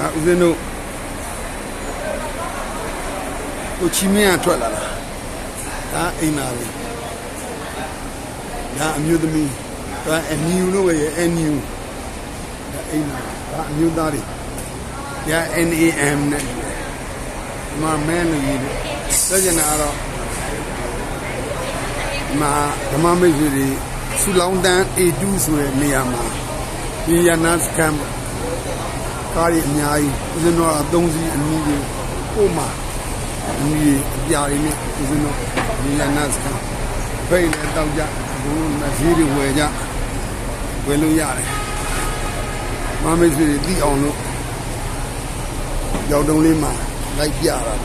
ဒါဦးဇင်းတို့ကိုချီမင်းကထွက်လာတာဒါအိမ်သားလေးဒါအမျိုးသမီးဒါအနယူလို့ပဲရဲ့အနယူဒါအိမ်သားဒါအမျိုးသားတွေဒါ NAM နဲ့မမဲလို့ရေးတယ်စကြနာတော့မာဓမ္မမိတ်ဆွေတွေဆူလောင်းတန်း A2 ဆိုတဲ့နေရာမှာဒီယနာစကမ် ကားကြီးအများကြီးဦးဇင်းတို့အသုံးစီအနည်းကြီးပို့မှာအနည်းအပြာတွေနဲ့ဦးဇင်းတို့ဒီယနာစကမ်ဖိတ်လည်းတောက်ကြဘုန်းမစည်းတွေဝယ်ကြဝယ်လို့ရတယ်မမိတ်ဆွေတွေသိအောင်လို့ရောက်တုံးလေးမှာလိုက်ပြတာပေါ့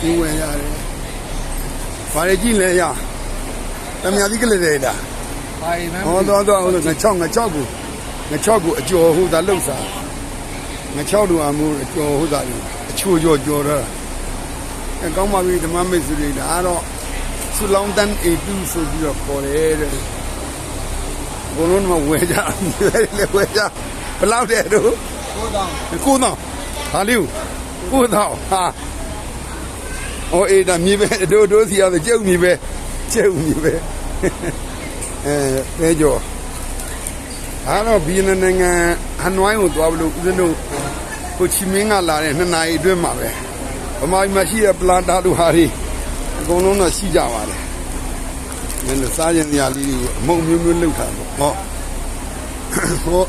ဒီဝယ်ရတယ် ဘာတွေကြည့်လဲရတမယာဒီကလေးတွေတာပါရီမန်းဟောတော့တော့ငါ6ငါ6ကိုငါ6ကိုအကျော်ဟိုသာလှုပ်စားငါ6တို့အမှုအကျော်ဟိုသာအချိုးကျော်ကျော်တော့အဲကောင်းပါပြီဓမ္မမိတ်ဆွေတွေဒါတော့ဆူလောင်းတန် A2 ဆိုပြီးတော့ခေါ်တယ်တဲ့ဘုံလုံးမဝယ်ကြလေဝယ်ကြဘယ်လောက်တဲ့တို့ကိုတောင်းကိုတော့ဟာလေးကိုတော့ဟာ အော်အေးဒါမြေပဲတို့တို့စီရတဲ့ကျုပ်မြေပဲကျုပ်မြေပဲအဲပဲကြောဟာတော့ဘီယန်နိုင်ငံဟနွိုင်းကိုသွားလို့ဦးဇင်းတို့ကိုချီမင်းကလာတဲ့နှစ်နာရီအတွင်းမှာပဲဗမာပြည်မှာရှိတဲ့ပလာတာတို့ဟာတွေအကုန်လုံးတော့ရှိကြပါတယ်မင်းတို့စားရင်နေရာလေးကိုအမုံမျိုးမျိုးလောက်တာပေါ့ဟောဟော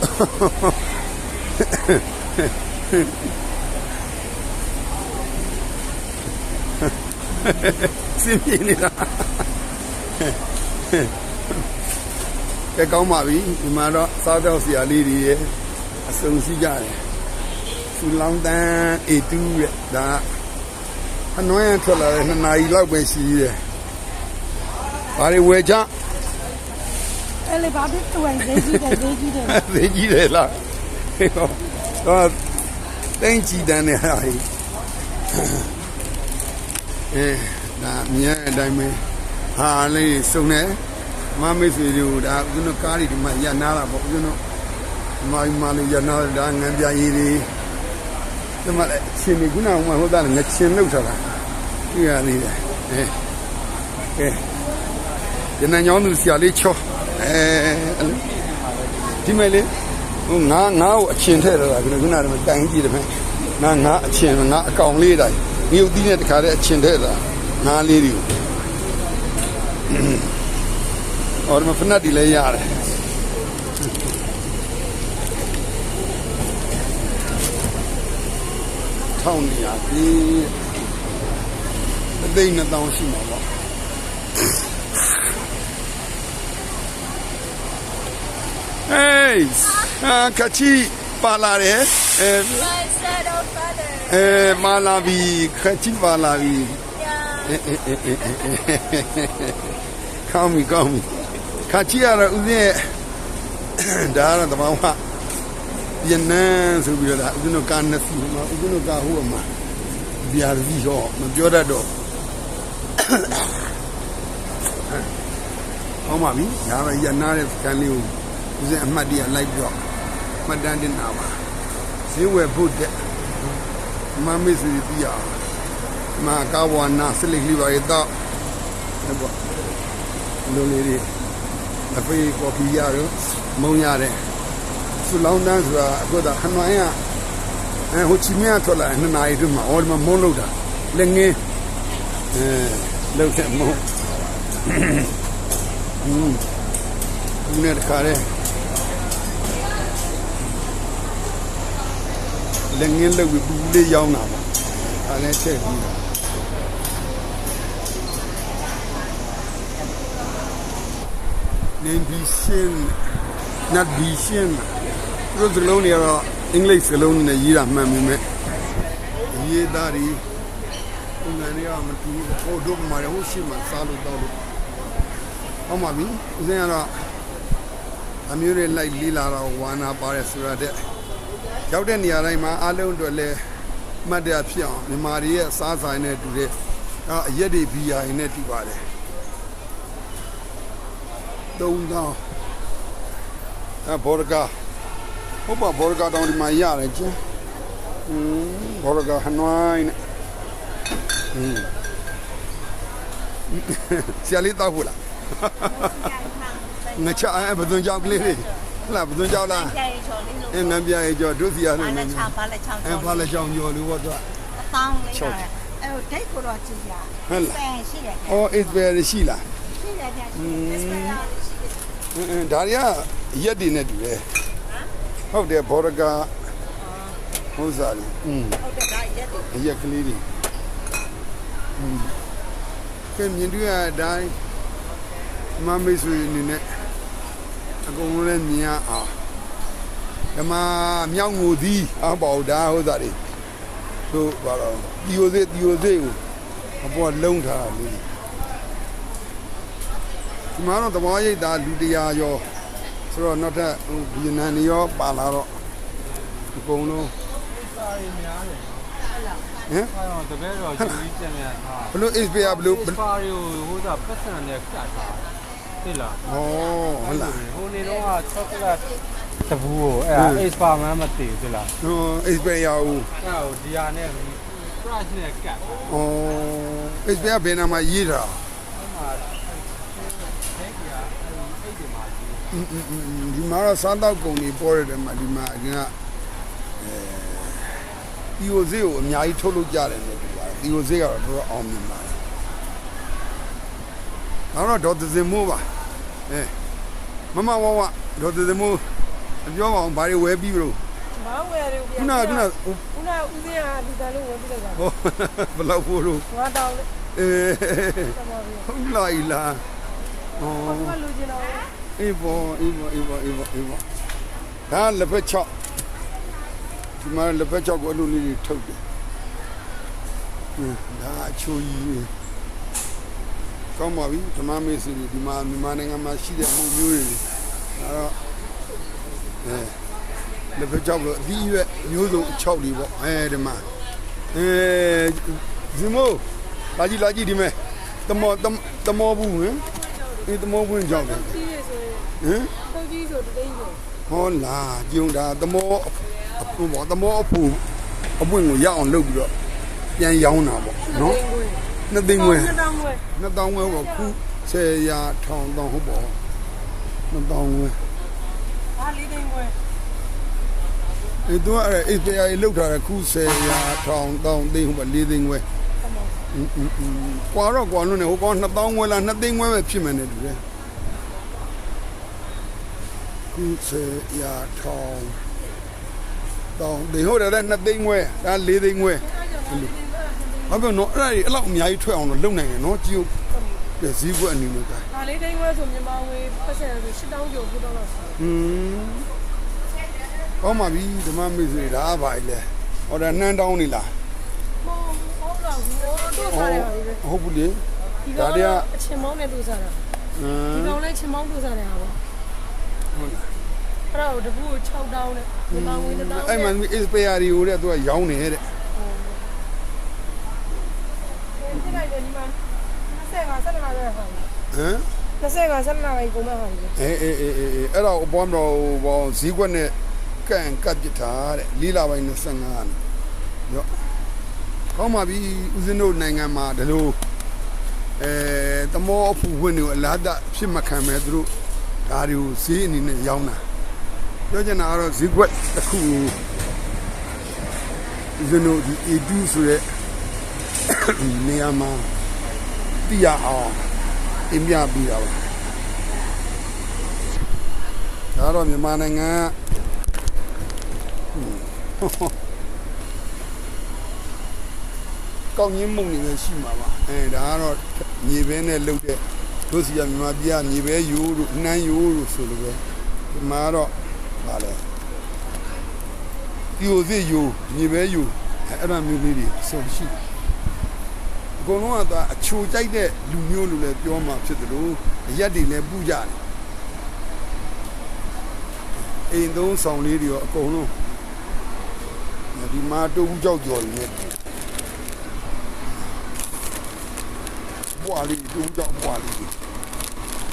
စင်ပြေနေတာကဲကောင်းပါပြီဒီမှာတော့စားတော့ဆရာလေးတွေရဲ့အစုံရှိကြတယ်စူလောင်းတန်း A2 ရဲ့ဒါအနွမ်းရထွက်လာတဲ့နှစ်နာရီလောက်ပဲရှိသေးတယ်ဘာတွေဝယ်ကြအဲ့လေဘာဖြစ်တွယ်သေးကြီးတယ်သေးကြီးတယ်သိကြီးတယ်လားဟေးတော့တော့တင်းကြည်တန်းနေဟာဟိ အဲဒါမြန်အတိုင်းပဲဟာလေးစုံနေမမေ့ဆွေတို့ဒါဦးဇင်းတို့ကားတွေဒီမှာရနာတာပေါ့ဦးဇင်းတို့ဒီမှာဒီမှာလေးရနာဒါငံပြရည်တွေဒီမှာလည်းရှင်ဒီခုနကမှဟိုသားငချင်းလောက်ထားတာကြည့်ရသေးတယ်အဲကဲဒီနန်းညောင်းသူဆရာလေးချောအဲအဲ့လိုဒီမဲ့လေဟိုငါငါ့ကိုအချင်းထဲ့တာကခုနကမှတိုင်ကြည့်တယ်မဲ့ငါငါအချင်းငါအကောင်လေးတိုင်း မြုပ်သီးနဲ့တခါတည်းအချင်းထဲ့တာငါလေးတွေကိုအော်ဒီမှာဖနက်ဒီလည်းရတယ်ထောင်းနေရပြီအသိနဲ့တောင်းရှိမှာပေါ့ဟေးအာကချီပါလာတယ် အဲ My shadow father. အဲမာလာဘီခချီပါလာဘီ Yeah. ကောင်းပြီကောင်းပြီခချီရတော့ဦးဇင်းရဲ့ဒါကတော့တမောင်းကယနန်းဆိုပြီးတော့ဒါဦးဇင်းတို့ကာနှစ်စီမှာဦးဇင်းတို့ကာဟိုမှာဗျာဒီရောမပြောတတ်တော့ဟောင်းပါပြီဒါပဲယနာတဲ့ကန်လေးကိုဦးဇင်းအမှတ်တရလိုက်ပြီးတော့မှတ်တမ်းတင်တာပါ ဈေးဝယ်ဖို့တဲ့မမေ့စီပြရအောင်မာကာဝနာစလိကလေးပါရတော့ဟုတ်ပါလိုလေးတွေအဖေးကော်ဖီရတော့မုံရတယ်စူလောင်းတန်းဆိုတာအခုတော့ခဏရအဲဟိုချီမင်းကထွက်လာနှစ်နာရီအတွင်းမှာအော်ဒီမှာမုံလို့တာလက်ငင်းအဲလောက်တဲ့မုံอืมဒီနေ့တခါရဲ လက်ငင်းလောက်ပြီးပူလေးရောင်းတာပါအဲလည်းချက်ပြီးတာနင်းဘီရှင်နတ်ဘီရှင်တို့စလုံးတွေကတော့အင်္ဂလိပ်စလုံးနဲ့ရေးတာမှန်ပြီမဲ့ရေးသားတွေပုံစံတွေကမတူဘူးဟိုတို့မှာလည်းဟိုရှိမှစားလို့တော့လို့ဟောမှာပြီဦးစင်းကတော့အမျိုးတွေလိုက်လေးလာတော့ဝါနာပါတယ်ဆိုတာတဲ့ ရောက်တဲ့နေရာတိုင်းမှာအားလုံးအတွက်လည်းမှတ်တရဖြစ်အောင်မြန်မာတွေရဲ့အစားဆိုင်နဲ့တူတဲ့အရက်တွေဘီယာနဲ့တူပါတယ်3000အဘောရကာဟုတ်ပါဘောရကာတောင်ဒီမှာရတယ်ကျင်းဟင်းဘောရကာဟနွိုင်းဟင်းဆရာလေးတောက်ဘူးလားငါချအဲဘယ်သူကြောင့်ကလေးလေး ဟလာဘယ်သူကြောက်လား ကြိုင်ချော်လေးလို့ အင်းငန်းပြရဲ့ကြောတို့စီရ ဘာ နဲ့ လဲချောင်းဘာလဲချောင်း အဲဘာလဲချောင်းကျော်လို့ပေါ့သူက အတောင်းလေးရတယ်အဲ့ဒိတ်ကိုတော့ကြည့်ရ ဟုတ်လား ပန်ရှိတယ် အော် is very ရှိလား ရှိတယ်ကြည့်ရှိတယ်ရှိတယ် အင်းအင်းဒါတွေကရက်တွေနဲ့တူတယ်ဟုတ်တယ်ဘောရကာဟုတ်စားလေอืม ဟုတ်တယ်ဒါရက်တယ် အရက်ကလေးတွေอืมကဲမြင်တွေ့ရတဲ့အတိုင်းမမေးဆွေအနေနဲ့ အကုန်လုံးလည်းမြင်ရအောင်ဓမ္မမြောက်ငိုသည်အပေါ့ဒါဟုတ်သားတွေတို့ဘာလို့တီယိုစေးတီယိုစေးကိုအပေါ်လုံးထားတာလေးဒီမှာတော့သဘောရိတ်သားလူတရားရောဆိုတော့နောက်ထပ်ဟိုဗီယက်နမ်တွေရောပါလာတော့အကုန်လုံးစာရီများတယ်ဟမ်အဲတော့တပည့်တော်ဂျူကြီးကျန်မြန်ထားဘလို့ is ပြဘလို့စပါရီကိုဟိုကပတ်စံနဲ့ကတ်ထား သိလားဩဟုတ်လားဟိုနေတော့ကချောကလက်တဘူးကိုအဲ့ဒါ ace bar မှမသိဘူးသိလားဟို is ပြရဦးအဲ့ဒါကိုဒီဟာနဲ့ crash နဲ့ကတ်ဩ is ပြဘယ်နာမှာရေးတာအဲ့မှာအဲ့ဒီဟာအဲ့ဒီမှာကြီးအင်းအင်းအင်းဒီမှာတော့စားတော့ကုန်တွေပေါ်ရတယ်မှာဒီမှာအရင်ကအဲဒီ OZ ကိုအများကြီးထုတ်လို့ကြတယ်လို့ပြောတာဒီ OZ ကတော့တော်တော်အောင်မြင်ပါတယ်နောက်တော့ဒေါ်သစင်မိုးပါ အဲမမဝဝဒေါ်သစင်မိုးပြောပါအောင်ဘာတွေဝဲပြီးဘလို့မောင်းဝယ်တယ်ခုနကခုနဟိုခုနဦးစင်းကဒီတန်လေးဝင်ပြလိုက်တာဟိုဘယ်လောက်ဖို့လို့ငါတောင်းလေးအေးတမော်ပြီးဟုတ်လားဤလားဩဘာလူကျင်တော့အေးဘောအေးဘောအေးဘောအေးဘောအေးဘောဒါလက်ဖက်ချောက်ဒီမှာလက်ဖက်ချောက်ကိုအလိုလေးတွေထုတ်တယ်ဟင်းဒါအချိုးကြီးပဲ ကောင်းပါပြီဓမ္မမေးစီဒီမှာမြန်မာနိုင်ငံမှာရှိတဲ့မှုမျိုးတွေဒါတော့အဲလက်ဖက်ချောက်လို့အဒီရွက်မျိုးစုံအချောက်တွေပေါ့အဲဒီမှာအဲဇီမိုလာကြည့်လာကြည့်ဒီမဲ့တမောတမောဘူးဟင်ဒီတမောဘူးကြောက်တယ်ကြီးရဆိုရင်ဟမ်ပုတ်ကြီးဆိုတသိန်းဆိုဟောလာကြုံတာသမောအဖူပေါ့သမောအဖူအပွင့်ကိုရအောင်လုပ်ပြီးတော့ပြန်ရောင်းတာပေါ့နော် နှစ်သိန်းဝယ်နှစ်တောင်းဝယ်နှစ်တောင်းဝယ်ပေါ့ခု10ရာထောင်တောင်းဟုတ်ပေါ့နှစ်တောင်းဝယ်ဟာလေးသိန်းဝယ်အဲတော့အဲ့အိတ်တရားကြီးလောက်ထားတယ်ခု10ရာထောင်တောင်းသိန်းဟုတ်ပေါ့၄သိန်းဝယ်တမော်အင်းအင်းအင်းကွာတော့ကွာလို့နေဟိုကောင်နှစ်တောင်းဝယ်လားနှစ်သိန်းဝယ်ပဲဖြစ်မယ်နဲ့တူတယ်ခု10ရာထောင်တောင်းသိန်းဟုတ်တယ်တဲ့နှစ်သိန်းဝယ်ဒါ၄သိန်းဝယ် ဘာပြောနော်အဲ့ဒါကြီးအဲ့လောက်အများကြီးထွက်အောင်တော့လုပ်နိုင်တယ်နော်ကြည့်ဦးပြစည်းကွက်အနေနဲ့ကဟာလေးသိန်းဝယ်ဆိုမြန်မာငွေပတ်စံဆို၈တောင်းကျော်9တောင်းလောက်ဆိုဟွန်းကောင်းပါပြီဓမ္မမိတ်ဆွေဒါကပါလေဟောဒါနှမ်းတောင်းနေလားမောင်းမောင်းတော့ဘူးတို့စားရပါပြီဟုတ်ဘူးလေဒီကောင်အချင်းမောင်းနဲ့တို့စားတာဟမ်ဒီကောင်လည်းချင်းမောင်းတို့စားတယ်ဟာပေါ့ဟုတ်လားအဲ့တော့တပူ6တောင်းနဲ့မြန်မာငွေ1တောင်းအဲ့မှအစ်ပယာရီကိုတဲ့သူကရောင်းနေတဲ့ ဒီ လိုက်တယ်ဒီမှာ25 17လောက်ရဟောဟမ်25 17လောက်ကုန်မဲ့ဟာကြီးအေးအေးအေးအေးအေးအဲ့တော့အပေါ်မှာတော့ဘောဇီးကွက်နဲ့ကန့်ကပ်ပစ်ထားတဲ့လီလာပိုင်း25နဲ့ရော့ကောင်းပါပြီဦးဇင်းတို့နိုင်ငံမှာဒီလိုအဲတမောအဖူဝင်တွေကိုအလားတဖြစ်မခံမဲ့သူတို့ဒါတွေကိုဈေးအနေနဲ့ရောင်းတာပြောချင်တာကတော့ဈေးကွက်တစ်ခုကိုဦးဇင်းတို့ဒီ A2 ဆိုတဲ့ဒီ နေရာမှာတည်ရအောင်အင်းပြပြီးတာပါဒါတော့မြန်မာနိုင်ငံကဟွန်းကောင်းကြီးမုံနေပဲရှိမှာပါအဲဒါကတော့ညီဘဲနဲ့လှုပ်တဲ့တို့စီကမြန်မာပြည်ကညီဘဲယူတို့နှမ်းယူတို့ဆိုလိုပဲဒီမှာတော့ဗာလဲဒီ ਉ စစ်ယူညီဘဲယူအဲအဲ့ဒါမျိုးလေးတွေစုံရှိတယ်အ ကုန်လုံးကတော့အချိုကြိုက်တဲ့လူမျိုးလို့လည်းပြောမှာဖြစ်တယ်လို့အရက်တွေလည်းပူကြတယ်အိမ်သုံးဆောင်လေးတွေရောအကုန်လုံးဒီမှာတူဘူးကြောက်ကြော်နေတယ်ပွားလေးတူတော့ပွားလေး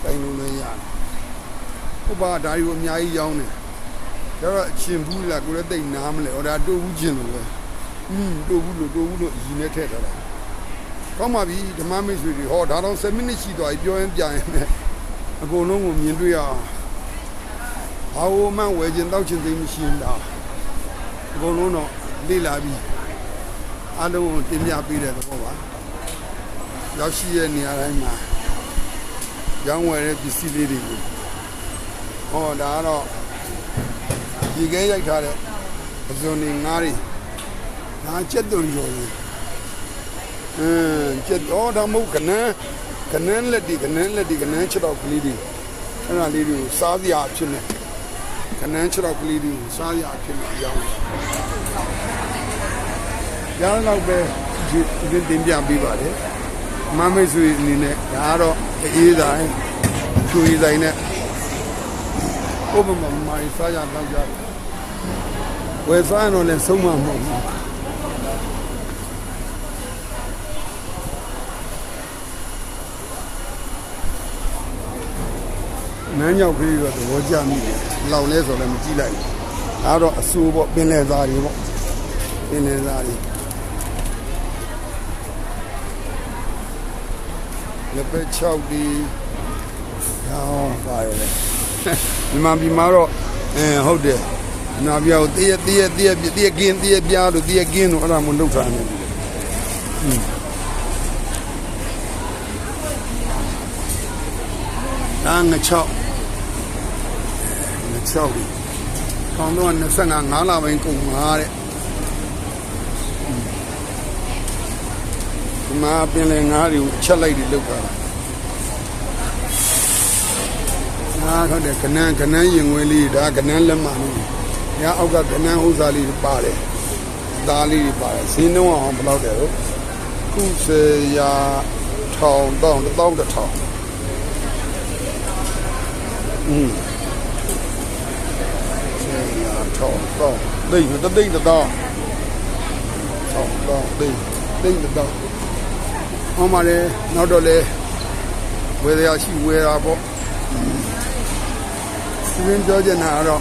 တိုင်းလုံးလေးရတယ်ဟုတ်ပါဒါကြီးကိုအများကြီးရောင်းတယ်ဒါတော့အချင်းဘူးလားကိုလည်းတိတ်နားမလဲဟောဒါတူဘူးချင်းလို့ပဲอืมတူဘူးလို့တူဘူးလို့ရည်နဲ့ထည့်ထားတာ ကောင်းပါပြီဓမ္မမိတ်ဆွေတွေဟောဒါတော့7မိနစ်ရှိသွားပြီပြောရင်ပြန်ရင်လည်းအကုန်လုံးကိုမြင်တွေ့ရအောင်ဘာလို့မှဝယ်ခြင်းတောက်ခြင်းသိမရှိရင်ဒါအကုန်လုံးတော့လေ့လာပြီးအလုံးကိုတင်ပြပေးတဲ့သဘောပါရောက်ရှိတဲ့နေရာတိုင်းမှာရောင်းဝယ်တဲ့ပစ္စည်းလေးတွေကိုဟောဒါကတော့ဒီကဲရိုက်ထားတဲ့ပဇွန်နေငားတွေဒါကျက်သွန်ကျော်ကြီး အင်းကျက်တော့ဒါမဟုတ်ကနန်းကနန်းလက်ဒီကနန်းလက်ဒီကနန်းချက်တော့ကလေးတွေအဲ့ဒါလေးတွေကိုစားစရာအဖြစ်နဲ့ကနန်းချက်တော့ကလေးတွေကိုစားစရာအဖြစ်နဲ့ရောင်းတယ်ရောင်းတော့ပဲဒီဒီတင်ပြပေးပါတယ်မမိတ်ဆွေအနေနဲ့ဒါကတော့အေးဆိုင်ချူအေးဆိုင်နဲ့ဥပမာမိုင်းစားရတော့ကြတယ်ဝယ်စားရင်တော့လည်းဆုံးမမဟုတ်ဘူး နန်းရောက်ပြီးတော့သဘောကျမိတယ်လောက်လဲဆိုလည်းမကြည့်လိုက်ဘူးဒါတော့အဆူပေါ့ပင်လယ်သားတွေပေါ့ပင်လယ်သားတွေလက်ပဲ6ဒီရောင်းပါရလေဒီမှာဒီမှာတော့အဲဟုတ်တယ်နာပြောက်တည့်ရတည့်ရတည့်ရတည့်ရကင်းတည့်ရပြားလို့တည့်ရကင်းလို့အဲ့ဒါမှလောက်ထားနေတယ်ဒါငချောက်ငချော က်ဒီကောင်းတော့25 5လပိုင်းကုန်မှာတဲ့ဒီမှာပင်လယ်ငါးတွေကိုချက်လိုက်ပြီးလောက်တာအာဟုတ်တယ်ကနန်းကနန်းရင်ငွေလေးဒါကနန်းလက်မလေးညာအောက်ကကနန်းဥစားလေးပါတယ်သားလေးတွေပါတယ်ဈေးနှုန်းအောင်ဘယ်လောက်တယ်တော့ခုစေရာထောင်တောင်းတောင်းတစ်ထောင်อืมစေရာထောင်တောင်း သိမတသိမတောင်းထောင်တောင်းသိသိမတောင်းဟောမှာလေနောက်တော့လေဝယ်ရရှိဝယ်တာပေါ့စီရင်ပြောချင်တာကတော့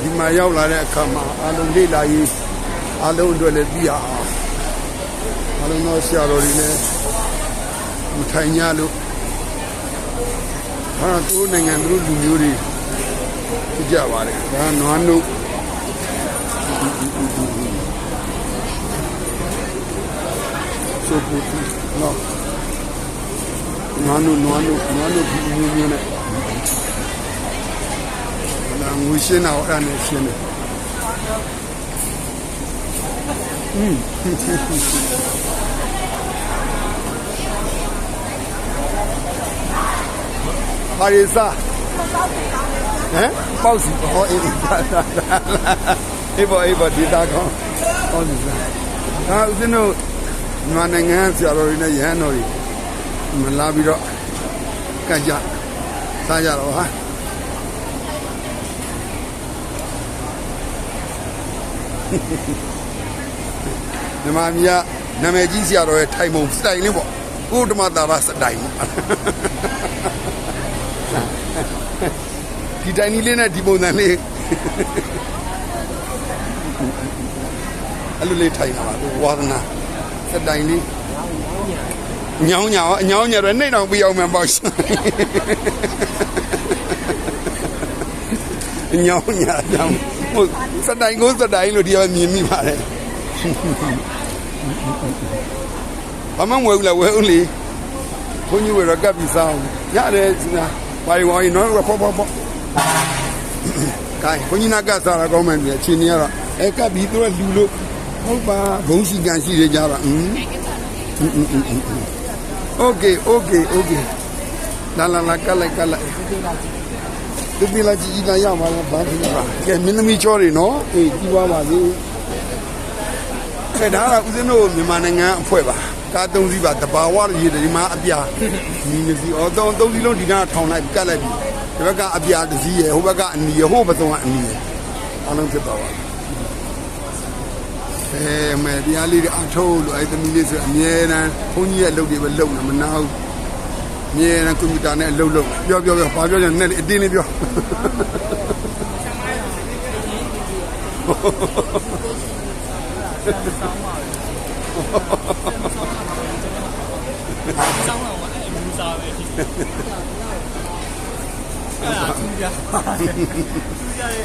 ဒီမှာရောက်လာတဲ့အခါမှာအလုံးလေးလာရေးအလုံးအတွက်လည်းပြီးရအောင်အလုံးတော့ဆရာတော်တွေလည်းမထိုင်ကြလို့ဟာသူတို့နိုင်ငံသူတို့လူမျိုးတွေဖြစ်ကြပါတယ်ဒါနွားနု ဆိုပူနော်နွားနုနွားနုနွားနုဒီမျိုးမျိုးနဲ့လာငွေရှင်းတာအဲ့ဒါနဲ့ရှင်းတယ်ဟာရီစာဟမ်ပေါ့စီဟောအေး အေးဘောအေးဘောဒီတာကောဟောဒီစားဒါဦးဇင်းတို့မြန်မာနိုင်ငံဆရာတော်တွေနဲ့ရဟန်းတော်တွေမလာပြီးတော့ကကြစားကြတော့ဟာမြန်မာပြည်ကနာမည်ကြီးဆရာတော်ရဲ့ထိုင်ပုံစတိုင်လေးပေါ့ကိုဓမ္မတာရစတိုင်ဒီတိုင်ကြီးလေးနဲ့ဒီပုံစံလေး အဲ့လိုလေးထိုင်တာပါဝါဒနာစတိုင်လေးညောင်းညာအညောင်းညာတော့နှိမ့်အောင်ပြီးအောင်မှပေါ့ညောင်းညာညောင်းဟုတ်စတိုင်ကိုစတိုင်လို့ဒီကမြင်မိပါတယ်ဘာမှမဝယ်ဘူးလားဝယ်ဦးလေဘုန်းကြီးဝယ်တော့ကပ်ပြီးစားအောင်ရတယ်စနာဘာဝိုင်းနော်ဖောဖောဖောကိုင်းဘုန်းကြီးနာကစားတာကောင်းမှန်းပြီအချင်းကြီးကတော့ အဲကပ်ပြီးသူကလူလို့ဟုတ်ပါဘုံရှိကန်ရှိရကြတော့อืมโอเคโอเคโอเคလာလာလာကလိုက်ကလိုက်ဒီပြလာကြည့်ကြည့်လာရမှာလားဘာဖြစ်လဲကဲမင်းသမီးချောတွေနော်အေးကြည့်ပါပါစေအဲဒါကဦးဇင်းတို့မြန်မာနိုင်ငံအဖွဲ့ပါကားသုံးစီးပါတဘာဝရည်ဒီမှာအပြာညီနေစီအော်သုံးသုံးစီးလုံးဒီနားထောင်လိုက်ကတ်လိုက်ပြီဒီဘက်ကအပြာတစ်စီးရယ်ဟိုဘက်ကအနီရယ်ဟိုဘက်ကအနီရယ်အလုံးဖြစ်သွားပါ အဲမဲတရားလေးတွေအထုတ်လို့အဲသမီးလေးဆိုအမြဲတမ်းဘုန်းကြီးရဲ့အလုပ်တွေပဲလုပ်နေမနာဘူးမြဲတမ်းကွန်ပျူတာနဲ့အလုပ်လုပ်ပြောပြောပြောဘာပြောချင်လဲအတင်းလေးပြော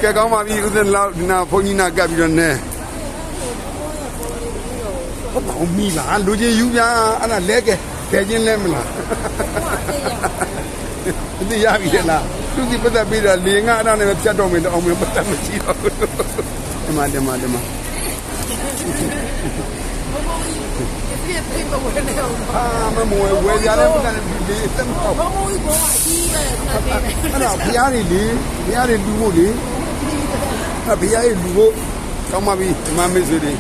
ကဲကောင်းပါပြီဦးဇင်းလောက်ဒီနာဘုန်းကြီးနာကပ်ပြီးတော့နဲ ဟုတ်ပါဦးမိလားလူချင်းယူပြအဲ့ဒါလဲကဲကဲချင်းလဲမလားဒီရပြီလားသူဒီပတ်သက်ပြီးတော့လေငါအဲ့ဒါနဲ့ဖြတ်တော့မယ်တော့အောင်မပတ်သက်မရှိတော့ဘူးဒီမှာဒီမှာဒီမှာအာမမဝဲဝဲကြတယ်ပတ်သက်ဒီစမ်းတော့ဘုံဘုံကြီးဘောအကြီးပဲနဲ့ပေးတယ်အဲ့ဒါဘုရားတွေလေဘုရားတွေလူဖို့လေအဲ့ဘုရားရဲ့လူဖို့ကောင်းပါပြီဒီမှာမိတ်ဆွေတွေ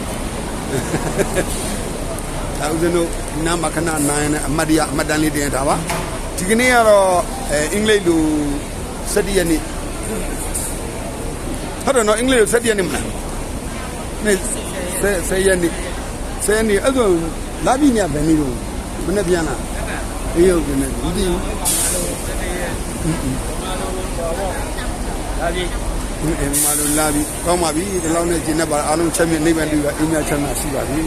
ဒါဦးဇင်းတို့နာမခဏနိုင်နဲ့အမတ်တရအမတ်တန်လေးတင်ထားပါဒီကနေ့ကတော့အဲအင်္ဂလိပ်လို7ရက်နေ့ဟုတ်တယ်နော်အင်္ဂလိပ်လို7ရက်နေ့မလားနေ့10 10ရက်နေ့10ရက်နေ့အဲ့ဒါလာပြီညဘယ်နေ့တော့မနေ့ပြန်လားအေးဟုတ်တယ်ဒီဒီဒါကြီး ဒီအိမ်မှာလို့လာပြီကောင်းပါပြီဒီလောက်နဲ့ကျင်းနေပါအားလုံးချက်မြင့်နေပဲလူကအင်းများချမ်းသာရှိပါပြီ